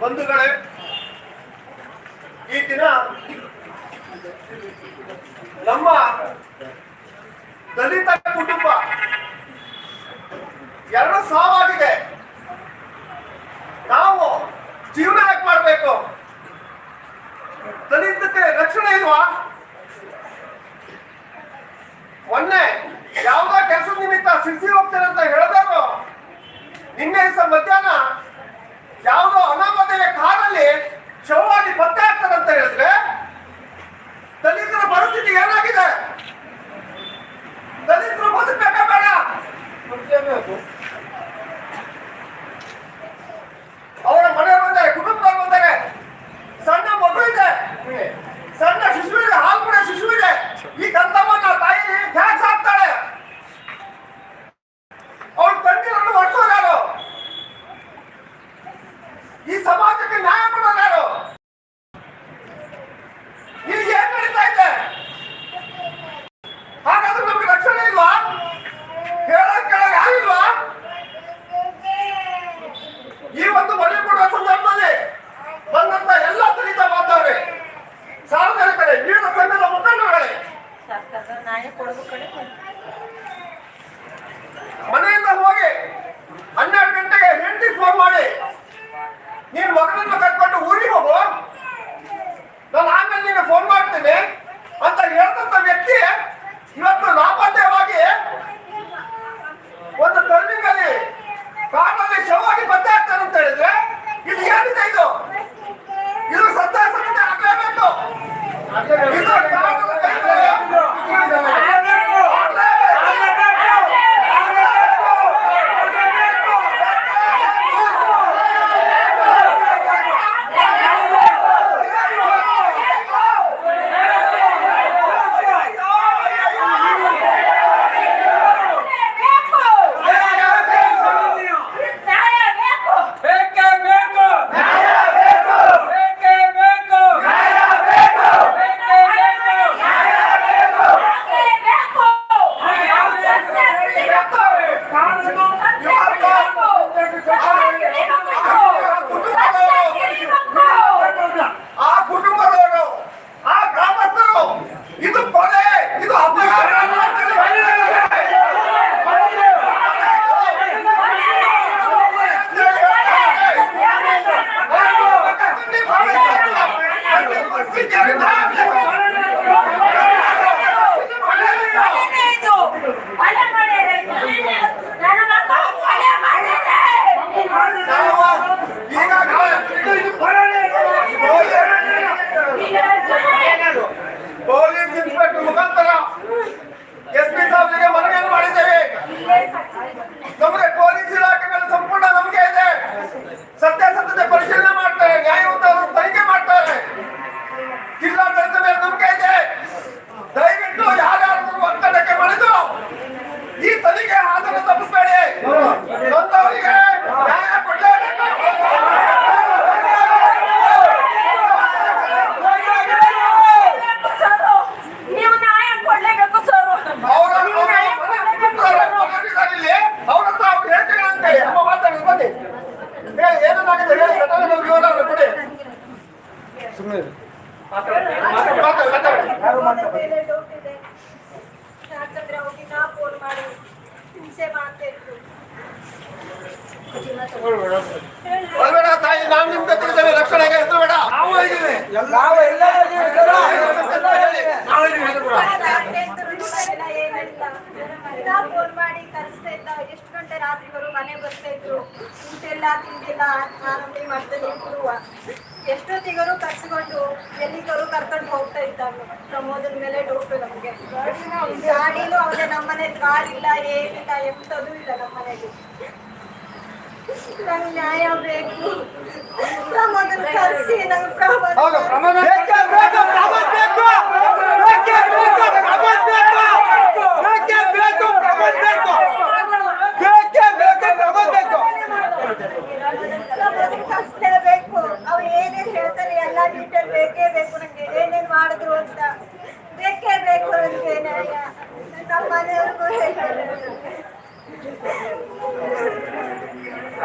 ಬಂಧುಗಳೇ ಈ ದಿನ ನಮ್ಮ ದಲಿತ ಕುಟುಂಬ ಎರಡು ಸಾವಾಗಿದೆ. ನಾವು ಈ ಸಮಾಜಕ್ಕೆ ನ್ಯಾಯ ಮಾಡೋದು ಯಾರು? ಇಲ್ಲಿ ಏನ್ ನಡೀತಾ ಇದೆ? ಹಾಗಾದ್ರೆ ನಮ್ಗೆ ರಕ್ಷಣೆ ಇಲ್ವಾ? ಹೇಳೋದ್ ಕೇಳೋ ಯಾರಿಲ್ವಾ? ಈ ಒಂದು ভগবান ತಾಯಿ ನಾವು ನಿಮ್ ರಕ್ಷಣೆಗೆ ಹೆಸರು ಬೇಡ ನಾವು ಹೇಳಿದ್ದೀವಿ ನಾವು ಎಲ್ಲ ನಾವು ಫೋನ್ ಮಾಡಿ ಕರೆಸ್ತಾ ಇಲ್ಲ ಎಷ್ಟು ಗಂಟೆ ರಾತ್ರಿಗಳು ಮನೆ ಬರ್ತಾ ಇದ್ರು. ಊಟ ಎಲ್ಲ ಇದ್ದಾಗಲೂ ಮೇಲೆ ಡೌಟ್ ನಮಗೆ. ಗಾಡಿನೂ ಅವರ ನಮ್ಮನೆ ಕಾರಿಲ್ಲ ಏನಿಲ್ಲ ಎಂಥದೂ ಇಲ್ಲ ನಮ್ಮನೆಗೆ ನಂಗೆ ನ್ಯಾಯ ಬೇಕು. ಪ್ರಮೋದ್ರ ಕರೆಸಿ ನಂಗೆ ಪ್ರಮೋದ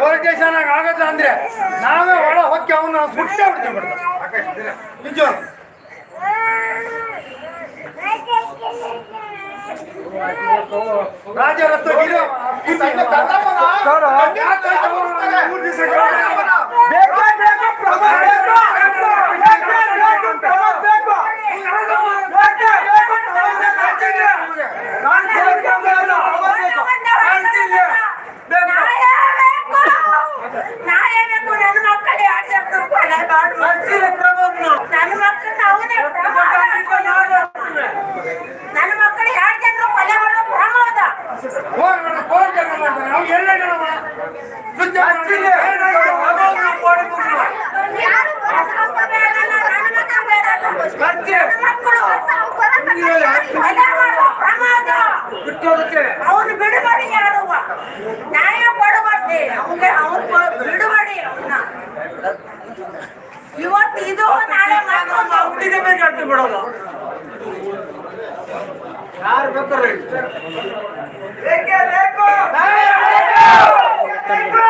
ಪೊಲೀಸ್ ಆಗತ್ತ ಅಂದ್ರೆ ನಾವೇ ಒಳ ಹೊಕ್ಕಿ ಅವನ್ನ ಸುಟ್ಟೆ ಬಿಡ್ತೀವಿ ಬಿಡ್ತಾರೆ ನಿಜ ರಾಜ್ಯ ರಸ್ತೆ ಬೇಕು ಈ ಬಿಟ್ಟೋದಕ್ಕೆ ಅವ್ರು ನ್ಯಾಯ ಕೊಡಬಾರ್ದೆ ಅವ್ಗೆ ಅವ್ರು ಬಿಡುಗಡೆ ಅವನ್ನ ಇವತ್ತು ಇದು ನಾಳೆ ಮಾಡ್ಕೊಂಡು ಅವನಿಗೆ ಬೇಕು. ಅಂತ ಯಾರು ಬೇಕು ಬೇಕು.